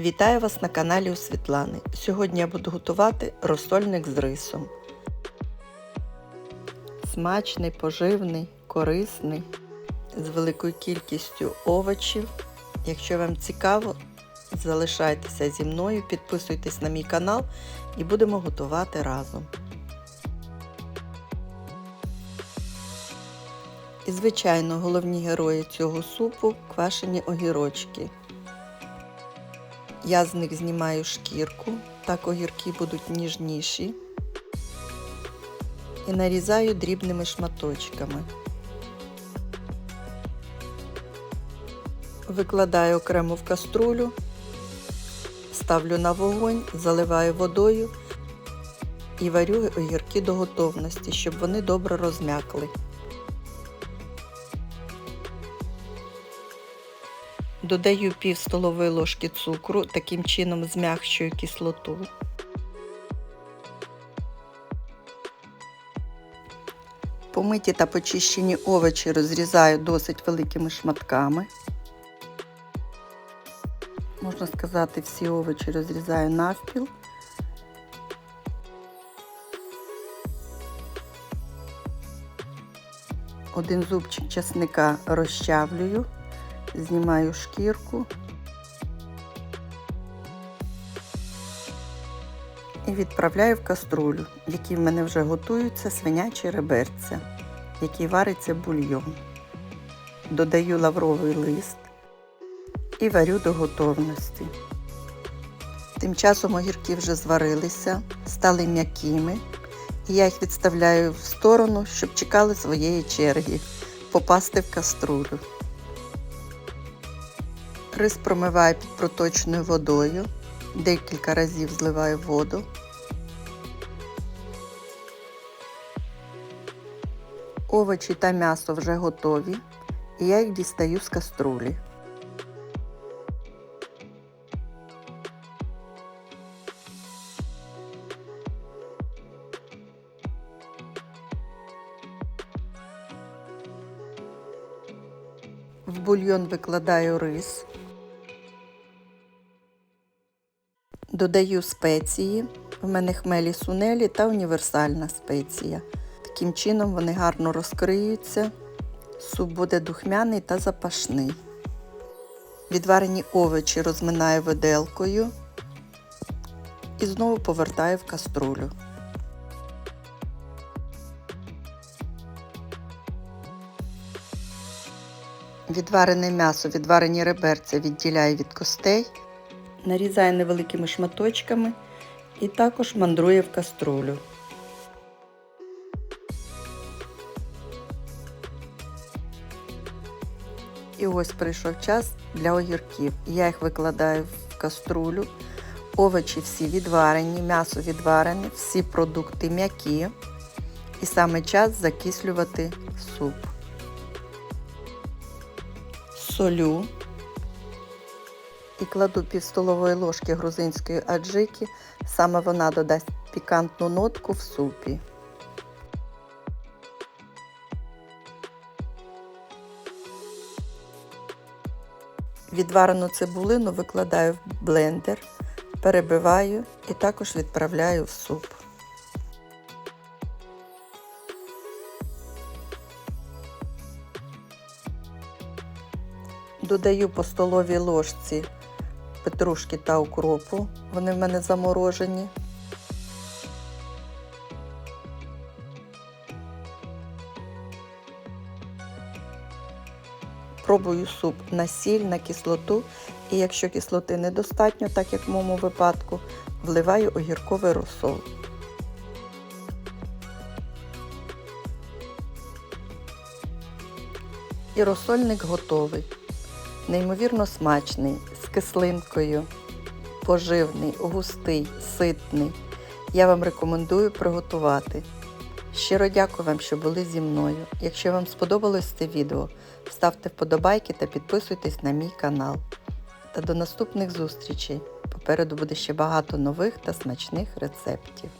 Вітаю вас на каналі у Світлани. Сьогодні я буду готувати розсольник з рисом. Смачний, поживний, корисний, з великою кількістю овочів. Якщо вам цікаво, залишайтеся зі мною, підписуйтесь на мій канал і будемо готувати разом. І, звичайно, головні герої цього супу квашені огірочки. Я з них знімаю шкірку, так огірки будуть ніжніші. І нарізаю дрібними шматочками. Викладаю окремо в каструлю, ставлю на вогонь, заливаю водою і варю огірки до готовності, щоб вони добре розм'якли. Додаю пів столової ложки цукру, таким чином змягчую кислоту. Помиті та почищені овочі розрізаю досить великими шматками. Можна сказати, всі овочі розрізаю навпіл. Один зубчик часника розчавлюю знімаю шкірку і відправляю в каструлю, в якій в мене вже готуються свинячі реберця, який вариться бульйон. Додаю лавровий лист і варю до готовності. Тим часом огірки вже зварилися, стали м'якими, і я їх відставляю в сторону, щоб чекали своєї черги попасти в каструлю. Рис промиваю під проточною водою, декілька разів зливаю воду. Овочі та м'ясо вже готові, і я їх дістаю з каструлі. В бульйон викладаю рис. Додаю спеції. В мене хмелі сунелі та універсальна спеція. Таким чином вони гарно розкриються. Суп буде духмяний та запашний. Відварені овочі розминаю виделкою і знову повертаю в каструлю. Відварене м'ясо, відварені реберця відділяю від костей, нарізаю невеликими шматочками і також мандрує в каструлю. І ось прийшов час для огірків. Я їх викладаю в каструлю. Овочі всі відварені, м'ясо відварене, всі продукти м'які. І саме час закислювати суп солю і кладу пів столової ложки грузинської аджики, саме вона додасть пікантну нотку в супі. Відварену цибулину викладаю в блендер, перебиваю і також відправляю в суп. Додаю по столовій ложці петрушки та укропу. Вони в мене заморожені. Пробую суп на сіль, на кислоту. І якщо кислоти недостатньо, так як в моєму випадку, вливаю огірковий розсол. І розсольник готовий неймовірно смачний, кислинкою, поживний, густий, ситний. Я вам рекомендую приготувати. Щиро дякую вам, що були зі мною. Якщо вам сподобалось це відео, ставте вподобайки та підписуйтесь на мій канал. Та до наступних зустрічей. Попереду буде ще багато нових та смачних рецептів.